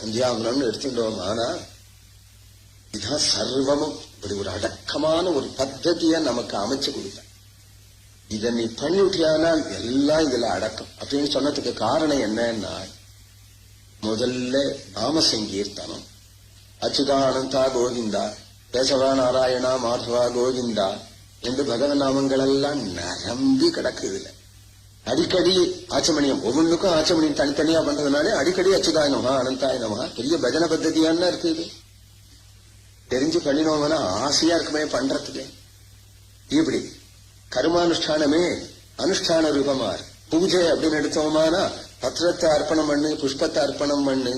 சந்தியாவனம்னு எடுத்துக்கிட்டோம். ஆனா இதுதான் சர்வமும் இப்படி ஒரு அடக்கமான ஒரு பத்ததிய நமக்கு அமைச்சு கொடுத்தேன் இதை நீ பண்ணிவிட்டியானால் எல்லாம் இதுல அடக்கம். அப்படின்னு சொன்னதுக்கு காரணம் என்னன்னா முதல்ல நாம சங்கீர்த்தனம் அச்சுதானந்தா கோவிந்தா கேசவா நாராயணா மாதவா கோவிந்தா என்று பகவன் நாமங்கள் எல்லாம் நரம்பி கிடக்குதுல அடிக்கடி ஆச்சமணியம். ஒவ்வொன்றுக்கும் ஆச்சமணியம் தனித்தனியா பண்றதுனால அடிக்கடி அச்சுதாயனமா அனந்தாயனமா பெரிய பஜன பத்ததியான்னு இருக்குது தெரிஞ்சு பண்ணினோம்னா ஆசையா இருக்குமே பண்றதுக்கு. இப்படி கர்மானுஷ்டானமே அனுஷ்டான ரூபமா பூஜை அப்படின்னு எடுத்தோமானா பத்திரத்தை அர்ப்பணம் பண்ணு புஷ்பத்தை அர்ப்பணம் பண்ணு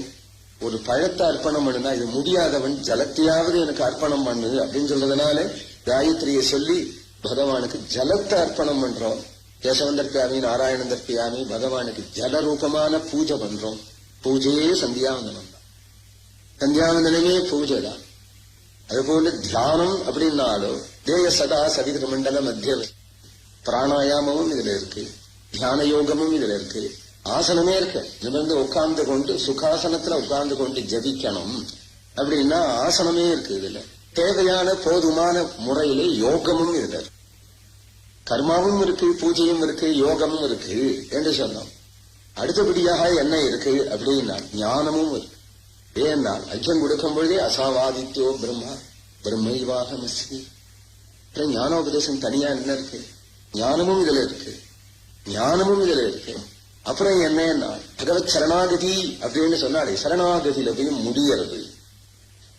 ஒரு பழத்தை அர்ப்பணம் பண்ணுனா இது முடியாதவன் ஜலத்தையாவது எனக்கு அர்ப்பணம் பண்ணு அப்படின்னு சொல்றதுனால காயத்ரியை சொல்லி பகவானுக்கு ஜலத்தை அர்ப்பணம் பண்றோம். கேசவந்தர்பியாமி நாராயணந்தர்பியாமி பகவானுக்கு ஜல ரூபமான பூஜை பண்றோம். பூஜையே சந்தியாவந்தனம். தான் சந்தியாவந்தனமே பூஜை தான் அதுபோல தியானம் அப்படின்னாலும் தேய சதா சவித மண்டல மத்திய பிராணாயாமமும் இதுல இருக்கு. தியான யோகமும் இதுல இருக்கு. ஆசனமே இருக்கு. நிமிர்ந்து உட்கார்ந்து கொண்டு சுகாசனத்துல உட்கார்ந்து கொண்டு ஜபிக்கணும். அப்படின்னா ஆசனமே இருக்கு இதுல. தேவையான போதுமான முறையில யோகமும் இதுல இருக்கு. கர்மாவும் இருக்கு பூஜையும் இருக்கு யோகமும் இருக்கு என்று சொன்னோம். அடுத்தபடியாக என்ன இருக்கு அப்படின்னா ஞானமும் இருக்கு. ஏன்னா அஜம் கொடுக்கும் பொழுதே அசாவாதித்யோ பிரம்மா பிரம்மைவாக மஸ்மி அப்புறம் ஞானோபதேசம் தனியா என்ன இருக்கு? ஞானமும் இதுல இருக்கு. ஞானமும் இதுல இருக்கு. அப்புறம் என்னன்னா பகவத் சரணாகதி அப்படின்னு சொன்னாலே சரணாகதியில போய் முடியறது.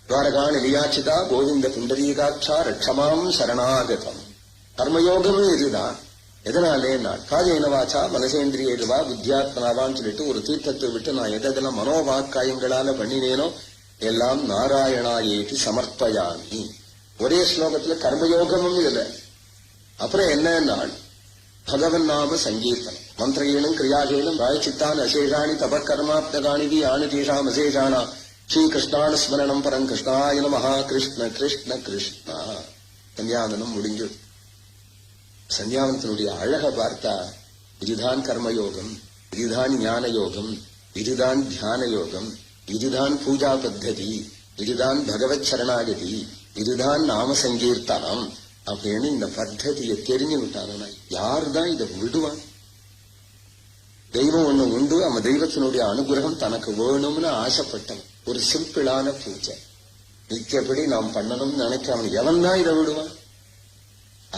துவாரகா நிலையாச்சிதா கோவிந்த புண்டரீகாட்சா ரட்சமாம் சரணாகதம். கர்மயோகமே இதுதான் எதனாலே நான்? காஜேன வாச்சா மனசேந்திரியேதுவா புத்தியாத்மனாவான்னு சொல்லிட்டு ஒரு தீர்த்தத்தை விட்டு நான் எதெல்லாம் மனோவாக்காயங்களால பண்ணினேனோ எல்லாம் நாராயணாயேதி சமர்ப்பயாமி. ஒரே ஸ்லோகத்துல கர்மயோகமும் இதுல அப்புறம் என்ன பகவன் நாம சங்கீர்த்தனம். மந்திரேனும் கிரியாகேனும் ராயச்சித்தான் அசேஷாணி தபக்கர்மாப்தகாணி யானி தேஷாம் அசேஷானா ஸ்ரீ கிருஷ்ணான ஸ்மரணம் பரம் கிருஷ்ணாய நமஹா. கிருஷ்ண கிருஷ்ண கிருஷ்ணா. கன்யாதனம் முடிஞ்சு. சந்தியாவந்தனுடைய அழக பார்த்தா இதுதான் கர்மயோகம் இதுதான் ஞான யோகம் இதுதான் தியான யோகம் இதுதான் பூஜா பத்ததி இதுதான் பகவத் சரணாகதி இதுதான் நாம சங்கீர்த்தனம் அப்படின்னு இந்த பத்ததியை தெரிஞ்சு விட்டானா யார் தான் இதை விடுவான்? தெய்வம் ஒண்ணு உண்டு அவன் தெய்வத்தினுடைய அனுகிரகம் தனக்கு வேணும்னு ஆசைப்பட்டவன். ஒரு சிம்பிளான பூஜை. நித்தியப்படி நாம் பண்ணணும்னு நினைக்கிறவன் எவன் தான் இதை விடுவான்?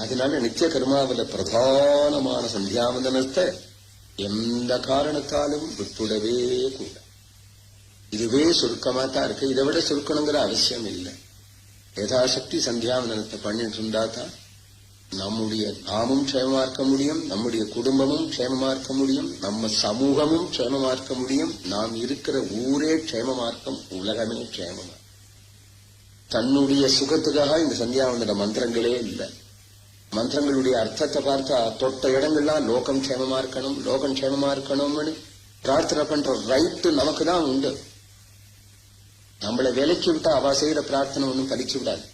அதனால நித்திய கர்மாவில பிரதானமான சந்தியாவந்தனத்தை எந்த காரணத்தாலும் விட்டுடவே கூட. இதுவே சுருக்கமா தான் இருக்கு. இதை விட சுருக்கணுங்கிற அவசியம் இல்லை. யதாசக்தி சந்தியாவந்தனத்தை பண்ணிட்டு இருந்தா தான் நம்முடைய நாமும் க்ஷேமமா இருக்க முடியும் நம்முடைய குடும்பமும் க்ஷேமமா இருக்க முடியும் நம்ம சமூகமும் க்ஷேமமா இருக்க முடியும். நாம் இருக்கிற ஊரே க்ஷேமமா இருக்கும் உலகமே க்ஷேமமா. தன்னுடைய சுகத்துக்காக இந்த சந்தியாவந்தன மந்திரங்களே இல்லை. மந்திரங்களுடைய அர்த்தத்தை பார்த்தா தொட்ட இடங்கள்லாம் லோகம் க்ஷேமமா இருக்கணும் லோகம் க்ஷேமமா இருக்கணும்னு பிரார்த்தனை பண்ற ரைட்டு நமக்கு தான் உண்டு. நம்மளை விலைக்கு விட்டா அவ செய்யற பிரார்த்தனை ஒன்றும் பலிச்சு விடாது.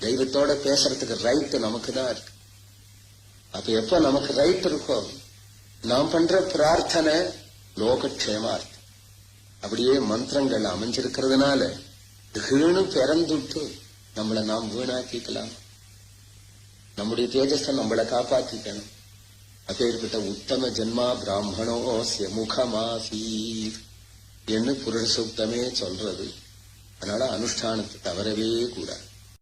தெய்வத்தோட பேசுறதுக்கு ரைட்டு நமக்கு தான் இருக்கு. அப்ப எப்ப நமக்கு ரைட் இருக்கோ நாம் பண்ற பிரார்த்தனை லோகக்ஷேமா இருக்கு. அப்படியே மந்திரங்கள் அமைஞ்சிருக்கிறதுனால திடீர்னு பிறந்துட்டு நம்மளை நாம் வீணாக்கிக்கலாம். நம்முடைய தேஜஸை நம்மளை காப்பாற்றிக்கணும் அப்பேற்பட்ட உத்தம ஜென்மா பிராமணோசிய முகமாசீர் என்று புருஷ சூக்தமே சொல்றது. அதனால அனுஷ்டானத்தை தவறவே கூடாது.